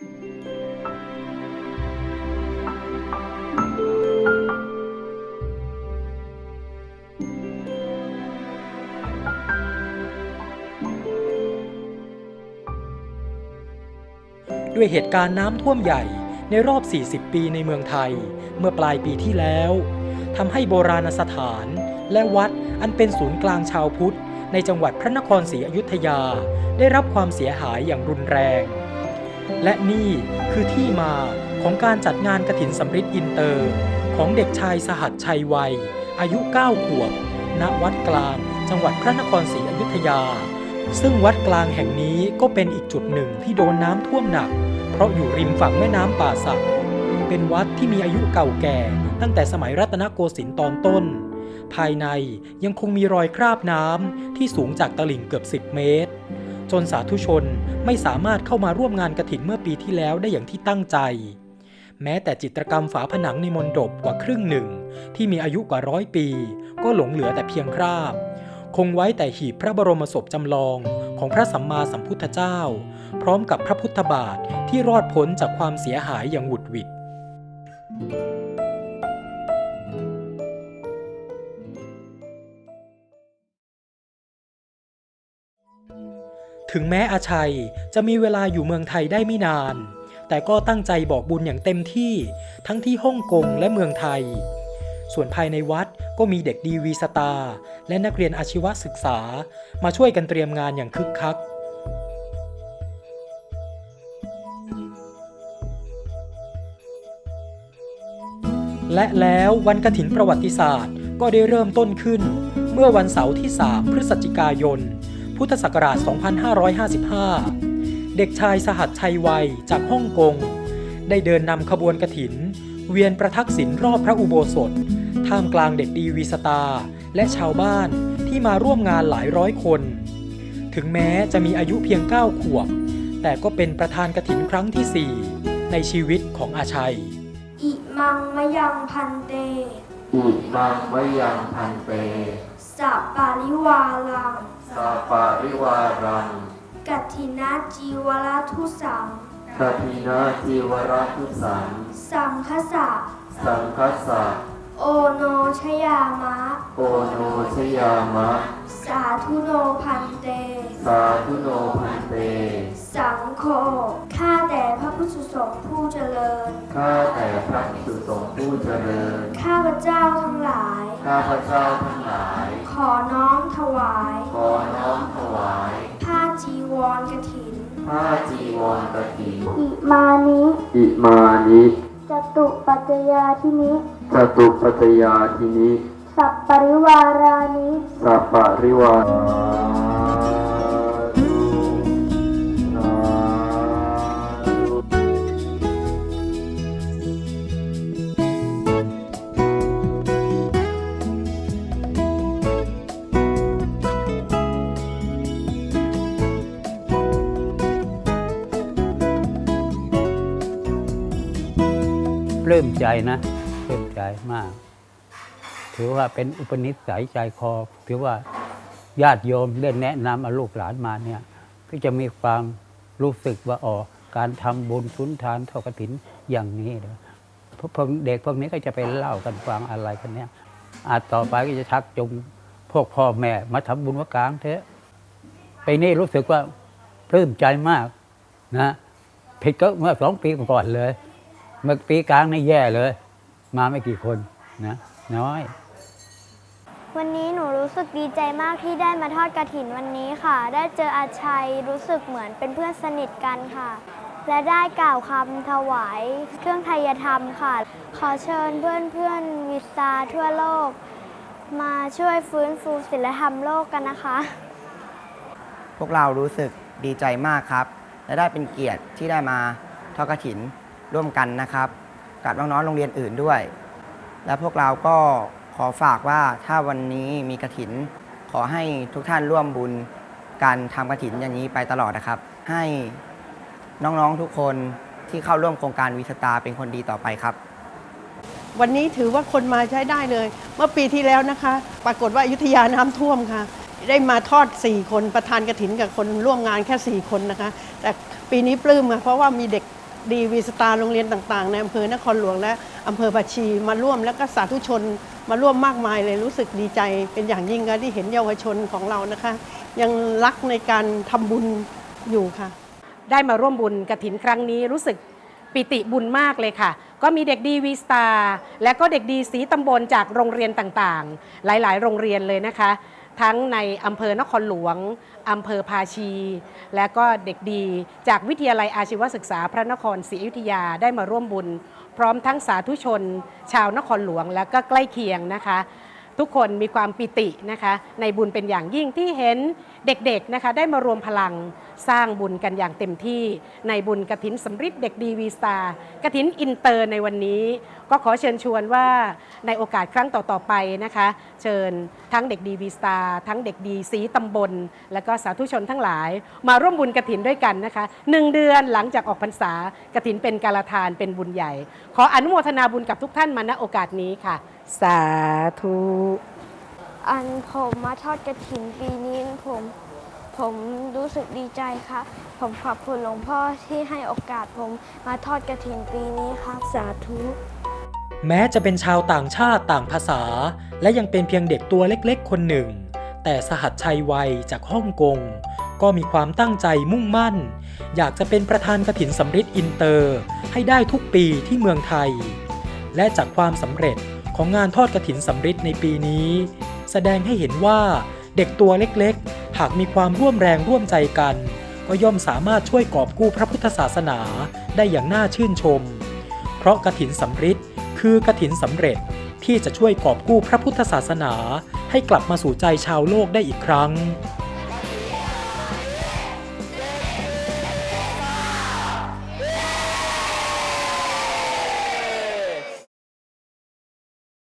ด้วยเหตุการณ์น้ำท่วมใหญ่ในรอบ 40 ปีในเมืองไทย เมื่อปลายปีที่แล้วทำให้โบราณสถาน และวัดอันเป็นศูนย์กลางชาวพุทธ ในจังหวัดพระนครศรีอยุธยา ได้รับความเสียหายอย่างรุนแรง และนี่คือที่มาของการจัดงานกระถินสำริดอินเตอร์ ของเด็กชายสหัสชัยวัย อายุ 9 ขวบ ณ วัดกลาง จังหวัดพระนครศรีอยุธยา ซึ่งวัดกลางแห่งนี้ก็เป็นอีกจุดหนึ่งที่โดนน้ำท่วมหนัก เพราะอยู่ริมฝั่งแม่น้ำป่าสัก เป็นวัดที่มีอายุเก่าแก่ ตั้งแต่สมัยรัตนโกสินทร์ตอนต้น ภายในยังคงมีรอยคราบน้ำที่สูงจากตลิ่งเกือบ 10 เมตร จนสาธุชนไม่สามารถเข้ามาร่วมงานกระถินเมื่อปีที่แล้วได้อย่างที่ตั้งใจ แม้แต่จิตรกรรมฝาผนังในมณฑปกว่าครึ่งหนึ่ง ที่มีอายุกว่าร้อยปี ก็หลงเหลือแต่เพียงคราบ คงไว้แต่หีบพระบรมศพจำลองของพระสัมมาสัมพุทธเจ้า พร้อมกับพระพุทธบาทที่รอดพ้นจากความเสียหายอย่างหวุดหวิด ถึงแม้อาชัยจะมีเวลาอยู่เมืองไทยได้ไม่นาน แต่ก็ตั้งใจบอกบุญอย่างเต็มที่ทั้งที่ฮ่องกงและเมืองไทย ส่วนภายในวัดก็มีเด็กดีวีสตาและนักเรียนอาชีวศึกษา มาช่วยกันเตรียมงานอย่างคึกคักและแล้ววันกฐินประวัติศาสตร์ก็ได้เริ่มต้นขึ้น เมื่อวันเสาร์ที่ 3 พฤศจิกายน พุทธศักราช 2555 เด็กชายสหัสชัยวัยจากฮ่องกง ได้เดินนำขบวนกฐิน เวียนประทักษิณรอบพระอุโบสถ ท่ามกลางเด็กดีวีสตาร์และชาวบ้านที่มาร่วมงานหลายร้อยคน ถึงแม้จะมีอายุเพียง 9 ขวบ แต่ก็เป็นประธานกฐินครั้งที่ 4 ในชีวิตของอาชัย อิมังมะยังพันเตอิมังมะยังพันเตสัปปาริวาลัง สาปาริวารังกัตถินาจีวรทุสังคาทินาจีวรัตุสัง สังคสะสังคัสสะโอโนชยามะ โอโนชยามะ สาธุโนพันเต สาธุโนพันเต สังโฆข้าแต่พระพุทธสงฆ์ผู้เจริญ ข้าแต่พระภิกษุสงฆ์ผู้เจริญ ข้าพระเจ้าทั้งหลาย ข้าพระเจ้าทั้งหลาย ขอน้ ผ้าจีวรกฐินอิมานิอิมานิจตุปัจจยาทินิจตุปัจจยาทินิ สัปปริวารานิ สัปปะริวาส ปลื้มใจนะปลื้มใจมาก ถือว่าเป็นอุปนิสัยใจคอ ถือว่าญาติโยมได้แนะนำเอาลูกหลานมาเนี่ย ก็จะมีความรู้สึกว่าอ๋อการทำบุญทุนทานเท่ากฐินอย่างนี้เลยพวกพวกเด็กพวกนี้ก็จะไปเล่ากันฟังอะไรกันเนี่ย อาจต่อไปก็จะชักจูงพวกพ่อแม่มาทำบุญวัดกลางเถอะ ไปนี่รู้สึกว่าปลื้มใจมากนะผิดก็เมื่อสองปีก่อนเลย เมื่อปีกลางนี่แย่เลย มาไม่กี่คนนะน้อย วันนี้หนูรู้สึกดีใจมากที่ได้มาทอดกระถินวันนี้ค่ะ ได้เจออาชัยรู้สึกเหมือนเป็นเพื่อนสนิทกันค่ะ และได้กล่าวคำถวายเครื่องไทยธรรมค่ะ ขอเชิญเพื่อนเพื่อนๆวิสาทั่วโลก มาช่วยฟื้นฟูศิลธรรมโลกกันนะคะ พวกเรารู้สึกดีใจมากครับ และได้เป็นเกียรติที่ได้มาทอดกระถิน ร่วมกันนะครับ กับน้องๆโรงเรียนอื่นด้วย และพวกเราก็ขอฝากว่าถ้าวันนี้มีกระถิน ขอให้ทุกท่านร่วมบุญการทำกระถินอย่างนี้ไปตลอดนะครับ ให้น้องๆทุกคนที่เข้าร่วมโครงการวิสตาเป็นคนดีต่อไปครับ วันนี้ถือว่าคนมาใช้ได้เลย เมื่อปีที่แล้วนะคะ ปรากฏว่าอยุธยาน้ำท่วมค่ะ ได้มาทอด 4 คนประธานกระถินกับคนร่วมงานแค่ 4 คนนะคะ แต่ปีนี้ปลื้มค่ะเพราะว่ามีเด็ก ดีวีสตาร์โรงเรียนต่างๆ ในอำเภอนครหลวงและอำเภอภาชีมาร่วมแล้วก็สาธุชนมาร่วมมากมายเลยรู้สึกดีใจ เป็นอย่างยิ่งค่ะที่เห็นเยาวชนของเรานะคะ ยังรักในการทำบุญอยู่ค่ะ ได้มาร่วมบุญกระถินครั้งนี้รู้สึกปิติบุญมากเลยค่ะ ก็มีเด็กดีวีสตาร์และก็เด็กดีสีตำบลจากโรงเรียนต่างๆ หลายๆ โรงเรียนเลยนะคะ ทั้งในอำเภอนครหลวงอำเภอภาชี และก็เด็กดี จากวิทยาลัยอาชีวศึกษาพระนครศรีอยุธยาได้มาร่วมบุญ พร้อมทั้งสาธุชน ชาวนครหลวงและก็ใกล้เคียงนะคะ ทุกคนมีความปิตินะคะ ในบุญเป็นอย่างยิ่งที่เห็นเด็กๆนะคะได้มารวมพลัง สร้างบุญกันอย่างเต็มที่ในบุญกระถินสำริดเด็กดีวีสตาร์กระถินอินเตอร์ในวันนี้ ก็ขอเชิญชวนว่าในโอกาสครั้งต่อ ๆ ไปนะคะ เชิญทั้งเด็กดีวีสตาร์ทั้งเด็กดีสีตำบล และก็สาธุชนทั้งหลาย มาร่วมบุญกระถินด้วยกันนะคะหนึ่งเดือนหลังจากออกพรรษากระถินเป็นกาลทานเป็นบุญใหญ่ ขออนุโมทนาบุญกับทุกท่านมาณโอกาสนี้ค่ะ สาธุอันผมมาทอดกระถินปีนี้ผม ผมรู้สึกดีใจครับ ผมขอบคุณหลวงพ่อที่ให้โอกาสผมมาทอดกระถินปีนี้ครับ สาธุ แม้จะเป็นชาวต่างชาติต่างภาษา และยังเป็นเพียงเด็กตัวเล็กๆ คนหนึ่ง แต่สหัสชัยวัยจากฮ่องกง ก็มีความตั้งใจมุ่งมั่น อยากจะเป็นประธานกฐินสำริดอินเตอร์ ให้ได้ทุกปีที่เมืองไทย และจากความสำเร็จของงานทอดกฐินสำริดในปีนี้ แสดงให้เห็นว่าเด็กตัวเล็กๆ หากมีความร่วมแรงร่วมใจกัน ก็ย่อมสามารถช่วยกอบกู้พระพุทธศาสนาได้อย่างน่าชื่นชม เพราะกระถินสำริดคือกระถินสำเร็จที่จะช่วยกอบกู้พระพุทธศาสนา ให้กลับมาสู่ใจชาวโลกได้อีกครั้ง